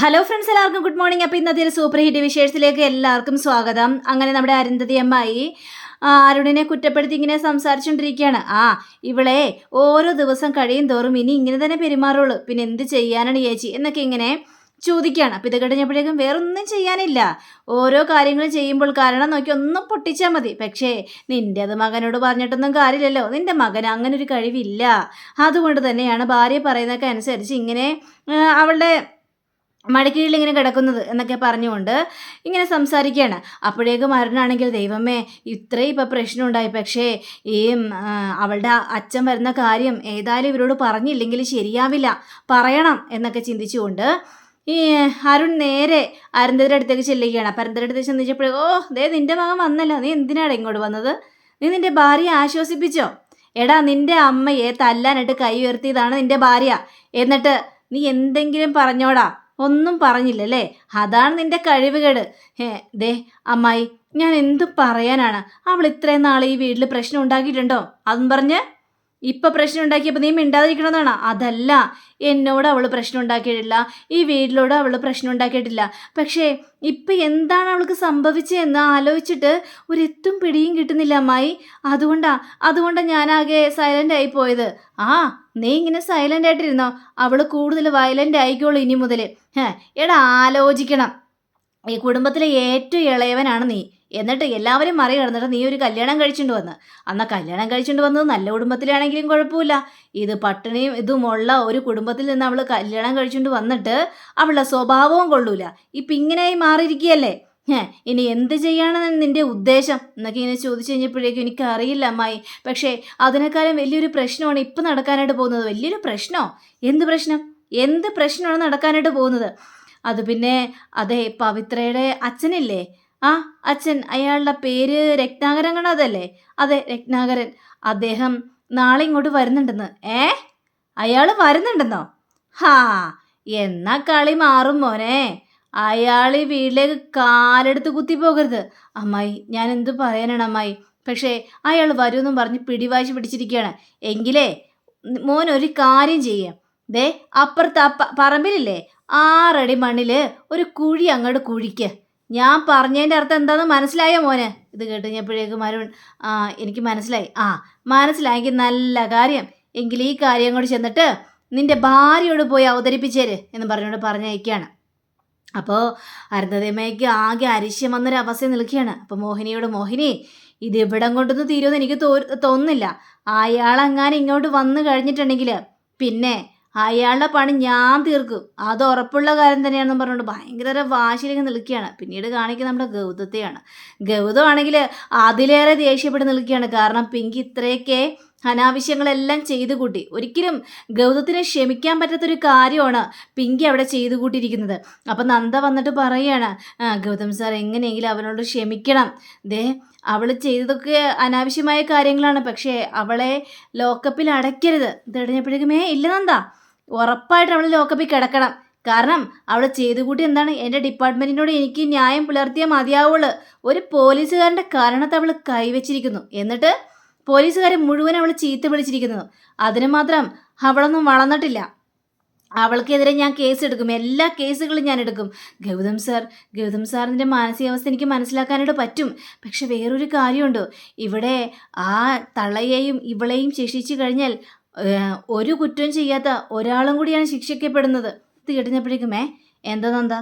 Hello friends എല്ലാവർക്കും good morning അപ്പോൾ ഇന്നത്തെ ഒരു സൂപ്പർ ഹിറ്റ് വിശേഷത്തിലേക്ക് എല്ലാവർക്കും സ്വാഗതം. അങ്ങനെ നമ്മുടെ അരുന്ധതി അമ്മായി അരുണിനെ കുറ്റപ്പെടുത്തി ഇങ്ങനെ സംസാരിച്ചുകൊണ്ടിരിക്കുകയാണ് ആ ഇവളെ ഓരോ ദിവസം കഴിയും തോറും ഇനി ഇങ്ങനെ തന്നെ പെരുമാറുള്ളൂ. പിന്നെ എന്ത് ചെയ്യാനാണ് ചേച്ചി എന്നൊക്കെ ഇങ്ങനെ ചോദിക്കുകയാണ്. അപ്പോൾ ഇത് കഴിഞ്ഞപ്പോഴേക്കും വേറൊന്നും ചെയ്യാനില്ല. ഓരോ കാര്യങ്ങൾ ചെയ്യുമ്പോൾ കാരണം നോക്കി ഒന്നും പൊട്ടിച്ചാൽ മതി. പക്ഷേ നിന്റെ അത് മകനോട് പറഞ്ഞിട്ടൊന്നും കാര്യമില്ലല്ലോ. നിന്റെ മകൻ അങ്ങനെ ഒരു കഴിവില്ല. അതുകൊണ്ട് തന്നെയാണ് ഭാര്യ പറയുന്നതൊക്കെ അനുസരിച്ച് ഇങ്ങനെ അവളുടെ മടിക്കീഴിൽ ഇങ്ങനെ കിടക്കുന്നത് എന്നൊക്കെ പറഞ്ഞുകൊണ്ട് ഇങ്ങനെ സംസാരിക്കുകയാണ്. അപ്പോഴേക്കും അരുണാണെങ്കിൽ ദൈവമേ ഇത്രയും ഇപ്പം പ്രശ്നം ഉണ്ടായി പക്ഷേ ഈ അവളുടെ അച്ഛൻ വരുന്ന കാര്യം ഏതായാലും ഇവരോട് പറഞ്ഞില്ലെങ്കിൽ ശരിയാവില്ല. പറയണം എന്നൊക്കെ ചിന്തിച്ചുകൊണ്ട് ഈ അരുൺ നേരെ അരുന്ധതിയുടെ അടുത്തേക്ക് ചെല്ലുകയാണ്. അപ്പം അരുന്ധതിയുടെ അടുത്തേക്ക് ചെന്നിച്ചപ്പോഴേ ഓ ദേ നിന്റെ മകൻ വന്നല്ലോ. നീ എന്തിനാണ് ഇങ്ങോട്ട് വന്നത്? നീ നിന്റെ ഭാര്യയെ ആശ്വസിപ്പിച്ചോ? എടാ നിന്റെ അമ്മയെ തല്ലാനായിട്ട് കൈ ഉയർത്തിയതാണ് നിന്റെ ഭാര്യ. എന്നിട്ട് നീ എന്തെങ്കിലും പറഞ്ഞോടാ. ഒന്നും പറഞ്ഞില്ലല്ലേ? അതാണ് നിന്റെ കഴിവുകേട്. ഏ ദേ അമ്മായി ഞാൻ എന്ത് പറയാനാണ്? അവൾ ഇത്രയും നാളെ ഈ വീട്ടിൽ പ്രശ്നം ഉണ്ടാക്കിയിട്ടുണ്ടോ? അതും പറഞ്ഞ് ഇപ്പം പ്രശ്നം ഉണ്ടാക്കിയപ്പോൾ നീ മിണ്ടാതിരിക്കണമെന്നാണ് അതല്ല എന്നോട് അവൾ പ്രശ്നം ഉണ്ടാക്കിയിട്ടില്ല. ഈ വീട്ടിലോട് അവൾ പ്രശ്നം ഉണ്ടാക്കിയിട്ടില്ല. പക്ഷേ ഇപ്പം എന്താണ് അവൾക്ക് സംഭവിച്ചതെന്ന് ആലോചിച്ചിട്ട് ഒരെത്തും പിടിയും കിട്ടുന്നില്ല അമ്മായി. അതുകൊണ്ടാ അതുകൊണ്ടാണ് ഞാനാകെ സൈലന്റ് ആയി പോയത്. ആ നീ ഇങ്ങനെ സൈലന്റ് ആയിട്ടിരുന്നോ? അവൾ കൂടുതൽ വയലന്റ് ആയിക്കോളൂ ഇനി മുതൽ എടാ ആലോചിക്കണം. ഈ കുടുംബത്തിലെ ഏറ്റവും ഇളയവനാണ് നീ. എന്നിട്ട് എല്ലാവരും മറികടന്നിട്ട് നീ ഒരു കല്യാണം കഴിച്ചിട്ട് വന്ന്. അന്ന് കല്യാണം കഴിച്ചിട്ട് വന്നത് നല്ല കുടുംബത്തിലാണെങ്കിലും കുഴപ്പമില്ല. ഇത് പട്ടിണിയും ഇതുമുള്ള ഒരു കുടുംബത്തിൽ നിന്ന് അവൾ കല്യാണം കഴിച്ചുകൊണ്ട് വന്നിട്ട് അവളുടെ സ്വഭാവവും കൊള്ളൂല. ഇപ്പം ഇങ്ങനെയായി മാറിയിരിക്കുകയല്ലേ? ഏ ഇനി എന്ത് ചെയ്യാനാണ് നിന്റെ ഉദ്ദേശം? എന്നൊക്കെ ഇങ്ങനെ ചോദിച്ചു കഴിഞ്ഞപ്പോഴേക്കും എനിക്കറിയില്ല അമ്മായി. പക്ഷേ അതിനേക്കാളും വലിയൊരു പ്രശ്നമാണ് ഇപ്പം നടക്കാനായിട്ട് പോകുന്നത്. വലിയൊരു പ്രശ്നമോ എന്ത് പ്രശ്നം? എന്ത് പ്രശ്നമാണ് നടക്കാനായിട്ട് പോകുന്നത്? അത് പിന്നെ അതെ പവിത്രയുടെ അച്ഛനില്ലേ? ആ അച്ഛൻ അയാളുടെ പേര് രത്നാകരൻ കണതല്ലേ അതെ രത്നാകരൻ. അദ്ദേഹം നാളെ ഇങ്ങോട്ട് വരുന്നുണ്ടെന്ന്. ഏ? അയാൾ വരുന്നുണ്ടെന്നോ? ഹാ എന്നാ കളി മാറും മോനെ. അയാൾ ഈ വീട്ടിലേക്ക് കാലെടുത്ത് കുത്തി പോകരുത് അമ്മായി ഞാൻ എന്തു പറയാനാണ് അമ്മായി? പക്ഷേ അയാൾ വരുമെന്നും പറഞ്ഞ് പിടിവാശി പിടിച്ചിരിക്കുകയാണ്. എങ്കിലേ മോൻ ഒരു കാര്യം ചെയ്യാം. ദേ അപ്പുറത്ത് അപ്പ പറമ്പിലില്ലേ? ആറടി മണ്ണിൽ ഒരു കുഴി അങ്ങോട്ട് കുഴിക്ക്. ഞാൻ പറഞ്ഞതിന്റെ അർത്ഥം എന്താണെന്ന് മനസ്സിലായോ മോനെ? ഇത് കേട്ട് കഴിഞ്ഞപ്പോഴേക്കും അരുൺ ആ എനിക്ക് മനസ്സിലായി. ആ മനസ്സിലായെങ്കിൽ നല്ല കാര്യം. എങ്കിൽ ഈ കാര്യം കൂടി ചെന്നിട്ട് നിന്റെ ഭാര്യയോട് പോയി അവതരിപ്പിച്ചേര് എന്ന് പറഞ്ഞുകൊണ്ട് പറഞ്ഞയക്കുകയാണ്. അപ്പോൾ അരുന്ധതമ്മയ്ക്ക് ആകെ അരിശ്യം വന്നൊരു അവസ്ഥ നിൽക്കുകയാണ്. അപ്പോൾ മോഹിനിയോട് മോഹിനി ഇത് ഇവിടം കൊണ്ടൊന്നും തീരുമെന്ന് എനിക്ക് തോ തോന്നുന്നില്ല. അയാളെങ്ങാനും ഇങ്ങോട്ട് വന്നു കഴിഞ്ഞിട്ടുണ്ടെങ്കിൽ പിന്നെ അയാളുടെ പണി ഞാൻ തീർക്കും. അത് ഉറപ്പുള്ള കാര്യം തന്നെയാണെന്ന് പറഞ്ഞുകൊണ്ട് ഭയങ്കര വാശിയിലേക്ക് നിൽക്കുകയാണ്. പിന്നീട് കാണിക്കുന്നത് നമ്മുടെ ഗൗതത്തെയാണ്. ഗൗതമാണെങ്കിൽ അതിലേറെ ദേഷ്യപ്പെട്ട് നിൽക്കുകയാണ്. കാരണം പിങ്കി ഇത്രയൊക്കെ അനാവശ്യങ്ങളെല്ലാം ചെയ്തു കൂട്ടി. ഒരിക്കലും ഗൗതത്തിനെ ക്ഷമിക്കാൻ പറ്റാത്തൊരു കാര്യമാണ് പിങ്കി അവിടെ ചെയ്തു കൂട്ടിയിരിക്കുന്നത്. അപ്പം നന്ദ വന്നിട്ട് പറയുകയാണ് ഗൗതം സാർ എങ്ങനെയെങ്കിലും അവനോട് ക്ഷമിക്കണം. ദേ അവൾ ചെയ്തതൊക്കെ അനാവശ്യമായ കാര്യങ്ങളാണ്. പക്ഷേ അവളെ ലോക്കപ്പിൽ അടയ്ക്കരുത്. തെളിഞ്ഞപ്പോഴേക്കുമേ ഇല്ല നന്ദ. ഉറപ്പായിട്ട് അവൾ ലോക്കപ്പിൽ കിടക്കണം. കാരണം അവളെ ചെയ്തു കൂട്ടി എന്താണ്? എന്റെ ഡിപ്പാർട്ട്മെന്റിനോട് എനിക്ക് ന്യായം പുലർത്തിയാൽ മതിയാവുള്ളൂ. ഒരു പോലീസുകാരന്റെ കാരണത്തെ അവൾ കൈവച്ചിരിക്കുന്നു. എന്നിട്ട് പോലീസുകാരൻ മുഴുവൻ അവൾ ചീത്ത വിളിച്ചിരിക്കുന്നു. അതിന് മാത്രം അവളൊന്നും വളർന്നിട്ടില്ല. അവൾക്കെതിരെ ഞാൻ കേസ് എടുക്കും. എല്ലാ കേസുകളും ഞാൻ എടുക്കും. ഗൗതം സാർ ഗൗതം സാറിന്റെ മാനസികാവസ്ഥ എനിക്ക് മനസ്സിലാക്കാനായിട്ട് പറ്റും. പക്ഷെ വേറൊരു കാര്യമുണ്ട്. ഇവിടെ ആ തള്ളയെയും ഇവളെയും ശിക്ഷിച്ചു കഴിഞ്ഞാൽ ഒരു കുറ്റവും ചെയ്യാത്ത ഒരാളും കൂടിയാണ് ശിക്ഷിക്കപ്പെടുന്നത്. ഇത് കേട്ടുകഴിഞ്ഞപ്പോഴേക്കും ഏ എന്താ നന്ദ?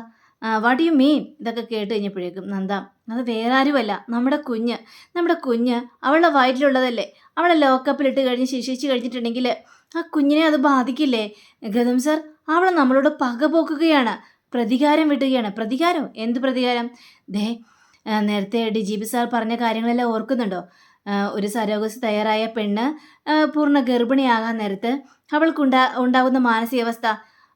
വാട്ട് യു മീൻ ഇതൊക്കെ കേട്ട് കഴിഞ്ഞപ്പോഴേക്കും നന്ദ അത് വേറെ ആരുമല്ല നമ്മുടെ കുഞ്ഞ് നമ്മുടെ കുഞ്ഞ് അവളുടെ വയറ്റിലുള്ളതല്ലേ. അവളെ ലോക്കപ്പിലിട്ട് കഴിഞ്ഞ് ശിക്ഷിച്ച് കഴിഞ്ഞിട്ടുണ്ടെങ്കിൽ ആ കുഞ്ഞിനെ അത് ബാധിക്കില്ലേ? ഗതം സർ അവളെ നമ്മളോട് പക പോക്കുകയാണ് പ്രതികാരം വിട്ടുകയാണ് പ്രതികാരം? എന്ത് പ്രതികാരം? ദേ നേരത്തെ ഡി ജി പി സാർ പറഞ്ഞ കാര്യങ്ങളെല്ലാം ഓർക്കുന്നുണ്ടോ? ഒരു സരോഗസ് തയ്യാറായ പെണ്ണ് പൂർണ ഗർഭിണിയാകാൻ നേരത്ത് അവൾക്കുണ്ടാ ഉണ്ടാകുന്ന മാനസികാവസ്ഥ.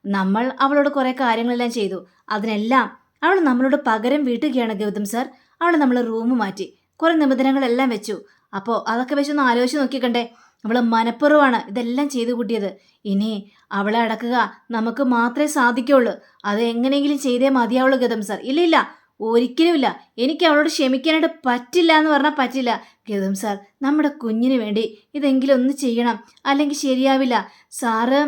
നമ്മൾ അവളോട് കുറേ കാര്യങ്ങളെല്ലാം ചെയ്തു. അതിനെല്ലാം അവൾ നമ്മളോട് പകരം വീട്ടുകയാണ് ഗൗതം സർ. അവൾ നമ്മൾ റൂം മാറ്റി. കുറേ നിബന്ധനകളെല്ലാം വെച്ചു. അപ്പോൾ അതൊക്കെ വെച്ച് ഒന്ന് ആലോചിച്ച് നോക്കിക്കണ്ടേ. അവൾ മനപ്പുറവാണ് ഇതെല്ലാം ചെയ്തു കൂട്ടിയത്. ഇനി അവളെ അടക്കുക നമുക്ക് മാത്രമേ സാധിക്കുള്ളൂ. അത് എങ്ങനെയെങ്കിലും ചെയ്തേ മതിയാവുള്ളൂ ഗതം സാർ. ഇല്ല ഇല്ല. ഒരിക്കലുമില്ല. എനിക്ക് അവളോട് ക്ഷമിക്കാനായിട്ട് പറ്റില്ല എന്ന് പറഞ്ഞാൽ പറ്റില്ല. ഗതം സാർ നമ്മുടെ കുഞ്ഞിന് വേണ്ടി ഇതെങ്കിലും ഒന്ന് ചെയ്യണം. അല്ലെങ്കിൽ ശരിയാവില്ല. സാറ്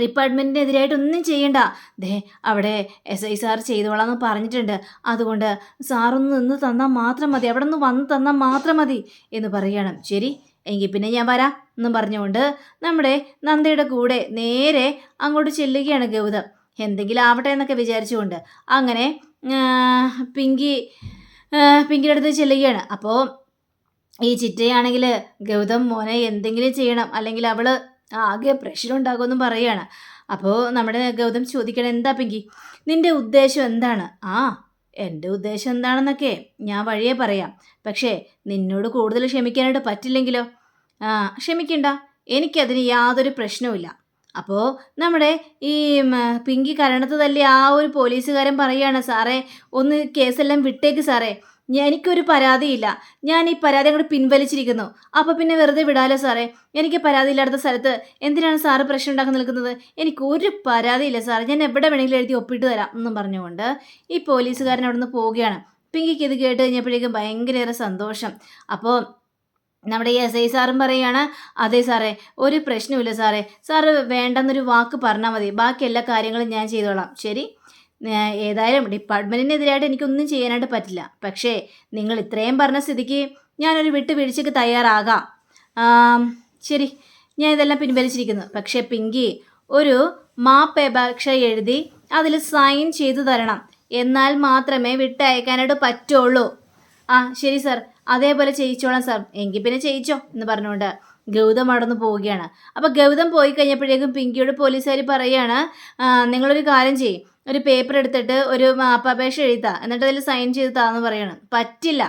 ഡിപ്പാർട്ട്മെന്റിനെതിരായിട്ട് ഒന്നും ചെയ്യണ്ട. ദേ അവിടെ എസ് ഐ സാർ ചെയ്തോളാന്ന് പറഞ്ഞിട്ടുണ്ട്. അതുകൊണ്ട് സാറൊന്ന് നിന്ന് തന്നാൽ മാത്രം മതി. അവിടെ നിന്ന് വന്ന് തന്നാൽ മാത്രം മതി എന്ന് പറയണം. ശരി എങ്കിൽ പിന്നെ ഞാൻ വരാം എന്നും പറഞ്ഞുകൊണ്ട് നമ്മുടെ നന്ദയുടെ കൂടെ നേരെ അങ്ങോട്ട് ചെല്ലുകയാണ് ഗൗതം. എന്തെങ്കിലും ആവട്ടെ എന്നൊക്കെ വിചാരിച്ചുകൊണ്ട്. അങ്ങനെ പിങ്കി പിങ്കിയുടെ അടുത്ത് ചെല്ലുകയാണ്. അപ്പോൾ ഈ ചിറ്റയാണെങ്കിൽ ഗൗതം മോനെ എന്തെങ്കിലും ചെയ്യണം. അല്ലെങ്കിൽ അവൾ ആകെ പ്രഷർ ഉണ്ടാകുമെന്നും പറയുകയാണ്. അപ്പോൾ നമ്മുടെ ഗൗതം ചോദിക്കണം എന്താ പിങ്കി? നിന്റെ ഉദ്ദേശം എന്താണ്? ആ എന്റെ ഉദ്ദേശം എന്താണെന്നൊക്കെ ഞാൻ വഴിയേ പറയാം. പക്ഷേ നിന്നോട് കൂടുതൽ ക്ഷമിക്കാനായിട്ട് പറ്റില്ലെങ്കിലോ? ആ ക്ഷമിക്കണ്ട. എനിക്കതിന് യാതൊരു പ്രശ്നവുമില്ല. അപ്പോൾ നമ്മുടെ ഈ പിങ്കി കരണത്ത് തല്ലി ആ ഒരു പോലീസുകാരൻ പറയുകയാണ് സാറേ ഒന്ന് കേസെല്ലാം വിട്ടേക്ക് സാറേ. എനിക്കൊരു പരാതിയില്ല. ഞാൻ ഈ പരാതി അങ്ങോട്ട് പിൻവലിച്ചിരിക്കുന്നു. അപ്പോൾ പിന്നെ വെറുതെ വിടാലോ സാറേ? എനിക്ക് പരാതി ഇല്ലാത്ത സ്ഥലത്ത് എന്തിനാണ് സാറ് പ്രശ്നം ഉണ്ടാക്കി നിൽക്കുന്നത്? എനിക്ക് ഒരു പരാതിയില്ല സാറേ. ഞാൻ എവിടെ വേണമെങ്കിലും എഴുതി ഒപ്പിട്ട് തരാം എന്നും പറഞ്ഞുകൊണ്ട് ഈ പോലീസുകാരൻ അവിടെ നിന്ന് പോവുകയാണ്. പിങ്കിക്ക് ഇത് കേട്ട് കഴിഞ്ഞപ്പോഴേക്കും ഭയങ്കരേറെ സന്തോഷം. അപ്പോൾ നമ്മുടെ ഈ എസ് ഐ സാറും പറയുകയാണ് അതെ സാറേ ഒരു പ്രശ്നമില്ല സാറേ. സാറ് വേണ്ടെന്നൊരു വാക്ക് പറഞ്ഞാൽ മതി. ബാക്കി എല്ലാ കാര്യങ്ങളും ഞാൻ ചെയ്തോളാം. ശരി? ഏതായാലും ഡിപ്പാർട്ട്മെന്റിനെതിരായിട്ട് എനിക്കൊന്നും ചെയ്യാനായിട്ട് പറ്റില്ല. പക്ഷേ നിങ്ങൾ ഇത്രയും പറഞ്ഞ സ്ഥിതിക്ക് ഞാനൊരു വിട്ടുവീഴ്ചയ്ക്ക് തയ്യാറാകാം. ശരി. ഞാൻ ഇതെല്ലാം പിൻവലിച്ചിരിക്കുന്നു. പക്ഷേ പിങ്കി ഒരു മാപ്പ് അപേക്ഷ എഴുതി അതിൽ സൈൻ ചെയ്തു തരണം. എന്നാൽ മാത്രമേ വിട്ടയക്കാനായിട്ട് പറ്റുള്ളൂ. ആ ശരി സാർ. അതേപോലെ ചെയ്യിച്ചോളാം സാർ. എങ്കിൽ പിന്നെ ചെയ്യിച്ചോ എന്ന് പറഞ്ഞുകൊണ്ട് ഗൗതം അടന്ന് പോവുകയാണ്. അപ്പോൾ ഗൗതം പോയി കഴിഞ്ഞപ്പോഴേക്കും പിങ്കിയോട് പോലീസുകാർ പറയാണ് "ആ, നിങ്ങളൊരു കാര്യം ചെയ്യും. ഒരു പേപ്പർ എടുത്തിട്ട് ഒരു മാപ്പപേക്ഷ എഴുതാ. എന്നിട്ട് അതിൽ സൈൻ ചെയ്ത് താന്ന് പറയണം. പറ്റില്ല.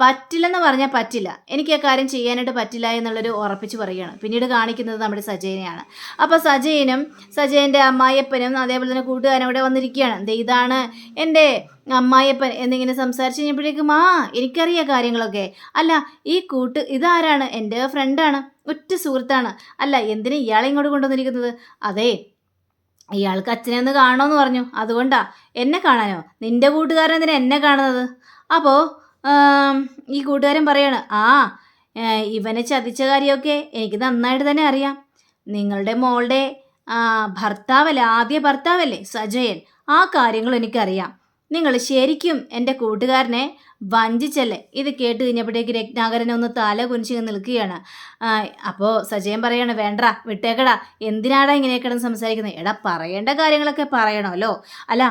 പറ്റില്ലെന്ന് പറഞ്ഞാൽ പറ്റില്ല. എനിക്ക് ആ കാര്യം ചെയ്യാനായിട്ട് പറ്റില്ല എന്നുള്ളൊരു ഉറപ്പിച്ച് പറയുകയാണ്. പിന്നീട് കാണിക്കുന്നത് നമ്മുടെ സജയനെയാണ്. അപ്പോൾ സജയനും സജയന്റെ അമ്മായിയപ്പനും അതേപോലെ തന്നെ കൂട്ടുകാരനും ഇവിടെ വന്നിരിക്കുകയാണ്. ഇതാണ് എന്റെ അമ്മായിയപ്പൻ എന്നിങ്ങനെ സംസാരിച്ച് കഴിഞ്ഞപ്പോഴേക്കും ആ എനിക്കറിയാം കാര്യങ്ങളൊക്കെ. അല്ല ഈ കൂട്ട് ഇതാരാണ്? എന്റെ ഫ്രണ്ടാണ്. ഒറ്റ സുഹൃത്താണ്. അല്ല എന്തിനാ ഇയാളെ ഇങ്ങോട്ട് കൊണ്ടുവന്നിരിക്കുന്നത്? അതെ ഇയാൾക്ക് അച്ഛനെ ഒന്ന് കാണണമെന്ന് പറഞ്ഞു. അതുകൊണ്ടാ. എന്നെ കാണാനോ? നിന്റെ കൂട്ടുകാരൻ എന്തിനാ എന്നെ കാണുന്നത്? അപ്പോൾ ഈ കൂട്ടുകാരൻ പറയാണ് ആ ഇവനെ ചതിച്ച കാര്യമൊക്കെ എനിക്ക് നന്നായിട്ട് തന്നെ അറിയാം. നിങ്ങളുടെ മോളുടെ ഭർത്താവല്ലേ ആദ്യ ഭർത്താവല്ലേ സജയൻ? ആ കാര്യങ്ങൾ എനിക്കറിയാം. നിങ്ങൾ ശരിക്കും എന്റെ കൂട്ടുകാരനെ വഞ്ചിച്ചല്ലേ? ഇത് കേട്ട് കഴിഞ്ഞപ്പോഴേക്ക് രത്നാകരനെ ഒന്ന് തല കുനിച്ച് നിൽക്കുകയാണ്. അപ്പോൾ സജയൻ പറയാണ് വേണ്ട വിട്ടേക്കടാ. എന്തിനാടാ ഇങ്ങനെ കിടന്ന് സംസാരിക്കുന്നത് എടാ പറയേണ്ട കാര്യങ്ങളൊക്കെ പറയണമല്ലോ. അല്ല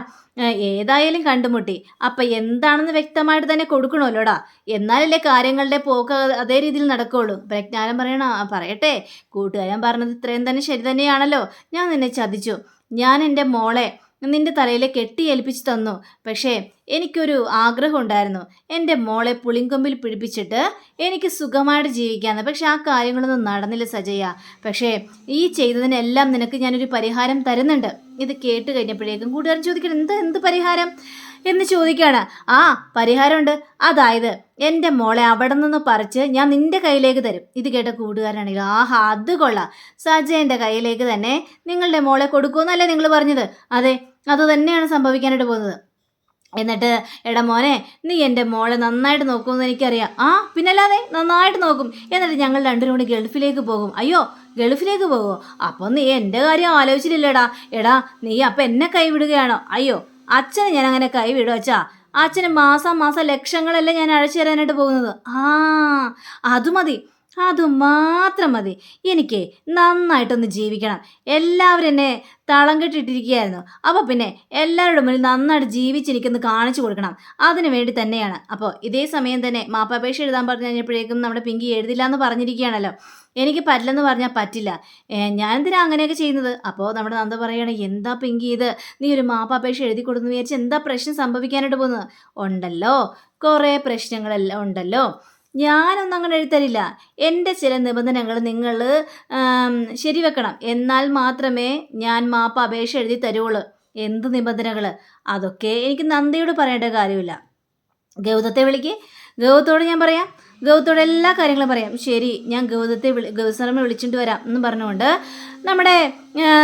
ഏതായാലും കണ്ടുമുട്ടി. അപ്പം എന്താണെന്ന് വ്യക്തമായിട്ട് തന്നെ കൊടുക്കണമല്ലോടാ. എന്നാലല്ലേ കാര്യങ്ങളുടെ പോക്ക് അതേ രീതിയിൽ നടക്കുകയുള്ളൂ പ്രജ്ഞാനം പറയണ പറയട്ടെ. കൂട്ടുകാരൻ പറഞ്ഞത് ഇത്രയും തന്നെ ശരി തന്നെയാണല്ലോ. ഞാൻ നിന്നെ ചതിച്ചു. ഞാൻ എന്റെ മോളെ നിന്റെ തലയിൽ കെട്ടിയേൽപ്പിച്ചു തന്നു. പക്ഷേ എനിക്കൊരു ആഗ്രഹം ഉണ്ടായിരുന്നു എന്റെ മോളെ പുളിങ്കൊമ്പിൽ പിടിപ്പിച്ചിട്ട് എനിക്ക് സുഖമായിട്ട് ജീവിക്കാമെന്ന്. പക്ഷെ ആ കാര്യങ്ങളൊന്നും നടന്നില്ല സജയ പക്ഷേ ഈ ചെയ്തതിനെല്ലാം നിനക്ക് ഞാനൊരു പരിഹാരം തരുന്നുണ്ട്. ഇത് കേട്ട് കഴിഞ്ഞപ്പോഴേക്കും കൂട്ടുകാരൻ ചോദിക്കണം എന്ത് എന്ത് പരിഹാരം? എന്ന് ചോദിക്കുകയാണ് ആ പരിഹാരമുണ്ട്. അതായത് എന്റെ മോളെ അവിടെ നിന്ന് പറിച്ച് ഞാൻ നിന്റെ കയ്യിലേക്ക് തരും. ഇത് കേട്ട കൂട്ടുകാരനാണെങ്കിൽ ആഹാ അത് കൊള്ളാം. സജയന്റെ കയ്യിലേക്ക് തന്നെ നിങ്ങളുടെ മോളെ കൊടുക്കുമെന്നല്ലേ നിങ്ങൾ പറഞ്ഞത്? അതെ അത് തന്നെയാണ് സംഭവിക്കാനായിട്ട് പോകുന്നത്. എന്നിട്ട് എടാ മോനെ നീ എന്റെ മോളെ നന്നായിട്ട് നോക്കുമെന്ന് എനിക്കറിയാം. ആ പിന്നല്ലാതെ നന്നായിട്ട് നോക്കും. എന്നിട്ട് ഞങ്ങൾ രണ്ടുപേരും കൂടി ഗൾഫിലേക്ക് പോകും. അയ്യോ ഗൾഫിലേക്ക് പോകുമോ അപ്പം നീ എന്റെ കാര്യം ആലോചിച്ചില്ലല്ലേടാ. എടാ നീ അപ്പം എന്നെ കൈവിടുകയാണോ? അയ്യോ അച്ഛനെ ഞാൻ അങ്ങനെ കൈവിടും അച്ഛാ. അച്ഛന് മാസം മാസം ലക്ഷങ്ങളല്ലേ ഞാൻ അഴിച്ചു തരാനായിട്ട് പോകുന്നത്? ആ അത് മതി. അത് മാത്രം മതി. എനിക്ക് നന്നായിട്ടൊന്ന് ജീവിക്കണം. എല്ലാവരും എന്നെ തളം കെട്ടിട്ടിരിക്കുകയായിരുന്നു അപ്പോൾ പിന്നെ എല്ലാവരുടെ മുന്നിൽ നന്നായിട്ട് ജീവിച്ചിരിക്കുന്നു കാണിച്ചു കൊടുക്കണം. അതിനു വേണ്ടി തന്നെയാണ്. അപ്പോൾ ഇതേ സമയം തന്നെ മാപ്പാപേക്ഷ എഴുതാൻ പറഞ്ഞു കഴിഞ്ഞപ്പോഴേക്കും നമ്മുടെ പിങ്കി എഴുതില്ല എന്ന് പറഞ്ഞിരിക്കുകയാണല്ലോ. എനിക്ക് പറ്റില്ലെന്ന് പറഞ്ഞാൽ പറ്റില്ല. ഞാനെന്തിനാ അങ്ങനെയൊക്കെ ചെയ്യുന്നത്? അപ്പോൾ നമ്മുടെ നന്ദ പറയണേ എന്താ പിങ്കി ഇത്? നീ ഒരു മാപ്പാപേക്ഷ എഴുതി കൊടുക്കുന്നു വിചാരിച്ച് എന്താ പ്രശ്നം സംഭവിക്കാനായിട്ട് പോകുന്നത്? ഉണ്ടല്ലോ. കുറേ പ്രശ്നങ്ങളെല്ലാം ഉണ്ടല്ലോ. ഞാനൊന്നും അങ്ങനെ എഴുതരില്ല എന്റെ ചില നിബന്ധനകൾ നിങ്ങൾ ശരിവെക്കണം. എന്നാൽ മാത്രമേ ഞാൻ മാപ്പ് അപേക്ഷ എഴുതി തരുള്ളൂ എന്ത് നിബന്ധനകൾ അതൊക്കെ എനിക്ക് നന്ദിയോട് പറയേണ്ട കാര്യമില്ല. ഗൗതത്തെ വിളിക്ക്. ഗൗതത്തോട് ഞാൻ പറയാം. ഗൗതത്തോട് എല്ലാ കാര്യങ്ങളും പറയാം. ശരി ഞാൻ ഗൗതത്തെ വിളി ഗൗതസാറിനെ വിളിച്ചിട്ട് വരാം എന്ന് പറഞ്ഞുകൊണ്ട് നമ്മുടെ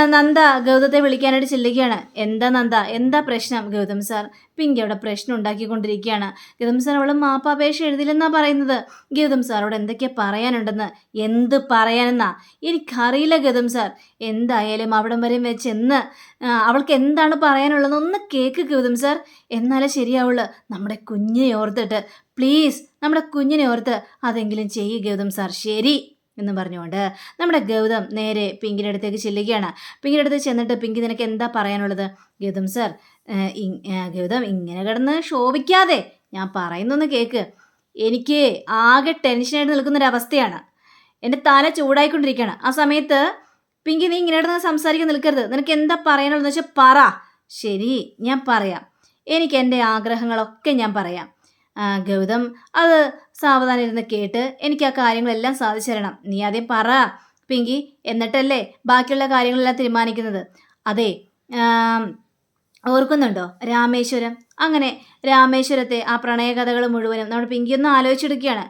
നന്ദ ഗൗതത്തെ വിളിക്കാനായിട്ട് ചെല്ലുകയാണ്. എന്താ നന്ദ? എന്താ പ്രശ്നം? ഗൗതം സാർ പിങ്ക് അവിടെ പ്രശ്നം ഉണ്ടാക്കിക്കൊണ്ടിരിക്കുകയാണ്. ഗൗതം സാർ അവൾ മാപ്പാപേക്ഷ എഴുതില്ലെന്നാ പറയുന്നത്. ഗൗതം സാറോട് എന്തൊക്കെയാ പറയാനുണ്ടെന്ന്? എന്ത് പറയാനെന്നാ? എനിക്കറിയില്ല ഗൗതം സാർ. എന്തായാലും അവിടം വരെ വെച്ച് എന്ന് അവൾക്ക് എന്താണ് പറയാനുള്ളത് ഒന്ന് കേക്ക് ഗൗതം സാർ. എന്നാലേ ശരിയാവുള്ളൂ. നമ്മുടെ കുഞ്ഞിനെ ഓർത്തിട്ട് പ്ലീസ് നമ്മുടെ കുഞ്ഞിനെ ഓർത്ത് അതെങ്കിലും ചെയ്യ് ഗൗതം സാർ. ശരി. എന്ന് പറഞ്ഞുകൊണ്ട് നമ്മുടെ ഗൗതം നേരെ പിങ്കിന്റെ അടുത്തേക്ക് ചെല്ലുകയാണ്. പിങ്കിന്റെ അടുത്ത് ചെന്നിട്ട് പിങ്കി നിനക്ക് എന്താ പറയാനുള്ളത്? ഗൗതം സാർ ഗൗതം ഇങ്ങനെ കിടന്ന് ശോഭിക്കാതെ ഞാൻ പറയുന്നൊന്ന് കേക്ക്. എനിക്ക് ആകെ ടെൻഷനായിട്ട് നിൽക്കുന്നൊരവസ്ഥയാണ് എന്റെ തല ചൂടായിക്കൊണ്ടിരിക്കുകയാണ്. ആ സമയത്ത് പിങ്കി നീ ഇങ്ങനെ കിടന്ന് സംസാരിക്കാൻ നിൽക്കരുത്. നിനക്ക് എന്താ പറയാനുള്ളതെന്ന് വെച്ചാൽ പറ. ശരി ഞാൻ പറയാം. എനിക്ക് എന്റെ ആഗ്രഹങ്ങളൊക്കെ ഞാൻ പറയാം. ഗൗതം അത് സാവധാനം ഇരുന്ന് കേട്ട് എനിക്ക് ആ കാര്യങ്ങളെല്ലാം സാധിച്ചു തരണം. നീ ആദ്യം പറ പിങ്കി എന്നിട്ടല്ലേ ബാക്കിയുള്ള കാര്യങ്ങളെല്ലാം തീരുമാനിക്കുന്നത്. അതെ ഓർക്കുന്നുണ്ടോ? രാമേശ്വരം. അങ്ങനെ രാമേശ്വരത്തെ ആ പ്രണയകഥകൾ മുഴുവനും നമ്മൾ പിങ്കി ഒന്ന് ആലോചിച്ചെടുക്കുകയാണ്.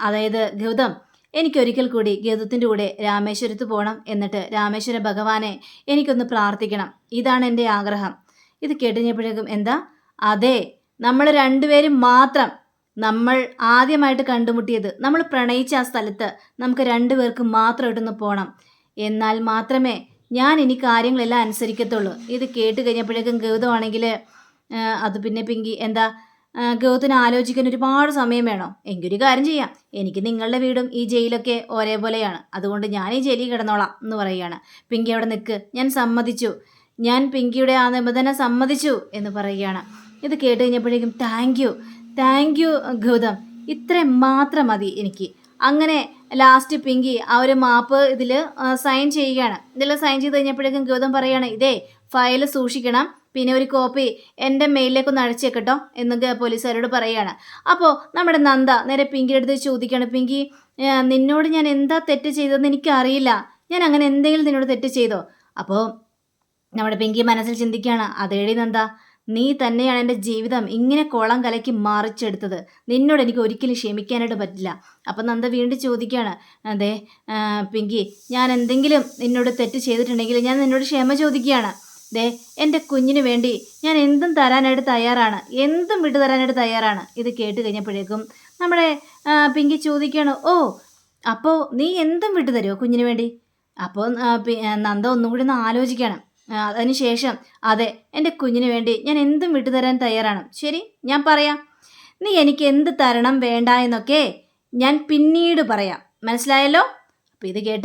അതായത് ഗൗതം എനിക്കൊരിക്കൽ കൂടി ഗൗതത്തിന്റെ കൂടെ രാമേശ്വരത്ത് പോകണം എന്നിട്ട് രാമേശ്വര ഭഗവാനെ എനിക്കൊന്ന് പ്രാർത്ഥിക്കണം. ഇതാണ് എന്റെ ആഗ്രഹം. ഇത് കേട്ടുകഴിഞ്ഞപ്പോഴേക്കും എന്താ? അതെ നമ്മൾ രണ്ടുപേരും മാത്രം നമ്മൾ ആദ്യമായിട്ട് കണ്ടുമുട്ടിയത് നമ്മൾ പ്രണയിച്ച ആ സ്ഥലത്ത് നമുക്ക് രണ്ടുപേർക്ക് മാത്രമായിട്ടൊന്ന് പോകണം എന്നാൽ മാത്രമേ ഞാൻ ഇനി കാര്യങ്ങളെല്ലാം അനുസരിക്കത്തുള്ളൂ. ഇത് കേട്ട് കഴിഞ്ഞപ്പോഴേക്കും ഗൗതമാണെങ്കിൽ അത് പിന്നെ പിങ്കി എന്താ ഗൗതത്തിന് ആലോചിക്കാൻ ഒരുപാട് സമയം വേണോ. എങ്കിലൊരു കാര്യം ചെയ്യാം. എനിക്ക് നിങ്ങളുടെ വീടും ഈ ജയിലൊക്കെ ഒരേപോലെയാണ്. അതുകൊണ്ട് ഞാൻ ഈ ജയിലിൽ കിടന്നോളാം എന്ന് പറയുകയാണ്. പിങ്കി അവിടെ നിൽക്ക്. ഞാൻ സമ്മതിച്ചു. ഞാൻ പിങ്കിയുടെ ആ നിബന്ധന സമ്മതിച്ചു എന്ന് പറയുകയാണ്. ഇത് കേട്ട് കഴിഞ്ഞപ്പോഴേക്കും thank you thank you Gautham. ഇത്രയും മാത്രം മതി എനിക്ക്. അങ്ങനെ ലാസ്റ്റ് പിങ്കി ആ ഒരു മാപ്പ് ഇതിൽ സൈൻ ചെയ്യുകയാണ്. ഇതിൽ സൈൻ ചെയ്ത് കഴിഞ്ഞപ്പോഴേക്കും ഗൗതം പറയുകയാണ് ഇതേ ഫയൽ സൂക്ഷിക്കണം. പിന്നെ ഒരു കോപ്പി എന്റെ മെയിലിലേക്ക് ഒന്ന് കേട്ടോ എന്നൊക്കെ പോലീസുകാരോട് പറയുകയാണ് അപ്പോൾ നമ്മുടെ നന്ദ നേരെ പിങ്കിയുടെ അടുത്ത് ചോദിക്കുകയാണ് പിങ്കി നിന്നോട് ഞാൻ എന്താ തെറ്റ് ചെയ്തതെന്ന് എനിക്കറിയില്ല. ഞാൻ അങ്ങനെ എന്തെങ്കിലും നിന്നോട് തെറ്റ് ചെയ്തോ? അപ്പോൾ നമ്മുടെ പിങ്കി മനസ്സിൽ ചിന്തിക്കുകയാണ് അതേടി നന്ദ നീ തന്നെയാണ് എന്റെ ജീവിതം ഇങ്ങനെ കോളം കലക്കി മറിച്ചെടുത്തത്. നിന്നോട് എനിക്ക് ഒരിക്കലും ക്ഷമിക്കാനായിട്ട് പറ്റില്ല. അപ്പം നന്ദ വീണ്ടും ചോദിക്കുകയാണ് അതെ പിങ്കി ഞാൻ എന്തെങ്കിലും നിന്നോട് തെറ്റ് ചെയ്തിട്ടുണ്ടെങ്കിൽ ഞാൻ നിന്നോട് ക്ഷമ ചോദിക്കുകയാണ്. ദേ എന്റെ കുഞ്ഞിന് വേണ്ടി ഞാൻ എന്തും തരാനായിട്ട് തയ്യാറാണ്. എന്തും വിട്ടു തരാനായിട്ട് തയ്യാറാണ്. ഇത് കേട്ട് കഴിഞ്ഞപ്പോഴേക്കും നമ്മുടെ പിങ്കി ചോദിക്കുകയാണ് ഓ അപ്പോൾ നീ എന്തും വിട്ടു തരുമോ കുഞ്ഞിന് വേണ്ടി? അപ്പോൾ നന്ദ ഒന്നും കൂടി ഒന്ന് ആലോചിക്കണം അതിനുശേഷം അതെ എന്റെ കുഞ്ഞിന് വേണ്ടി ഞാൻ എന്തും വിട്ടുതരാൻ തയ്യാറാണ്. ശരി ഞാൻ പറയാം. നീ എനിക്ക് എന്ത് തരണം വേണ്ട എന്നൊക്കെ ഞാൻ പിന്നീട് പറയാം. മനസ്സിലായല്ലോ? അപ്പോൾ ഇത് കേട്ട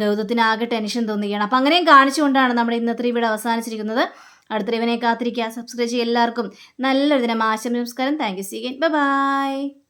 ഗൗതത്തിന് ആകെ ടെൻഷൻ തോന്നുകയാണ് അപ്പം അങ്ങനെയും കാണിച്ചുകൊണ്ടാണ് നമ്മുടെ ഇന്നത്തെ ഇവിടെ അവസാനിച്ചിരിക്കുന്നത്. അടുത്ത ഇവനെ കാത്തിരിക്കുക. സബ്സ്ക്രൈബ് ചെയ്യുക എല്ലാവർക്കും. നല്ലൊരു ദിനം. ആശംസ നമസ്കാരം. Thank you സീഗൻ by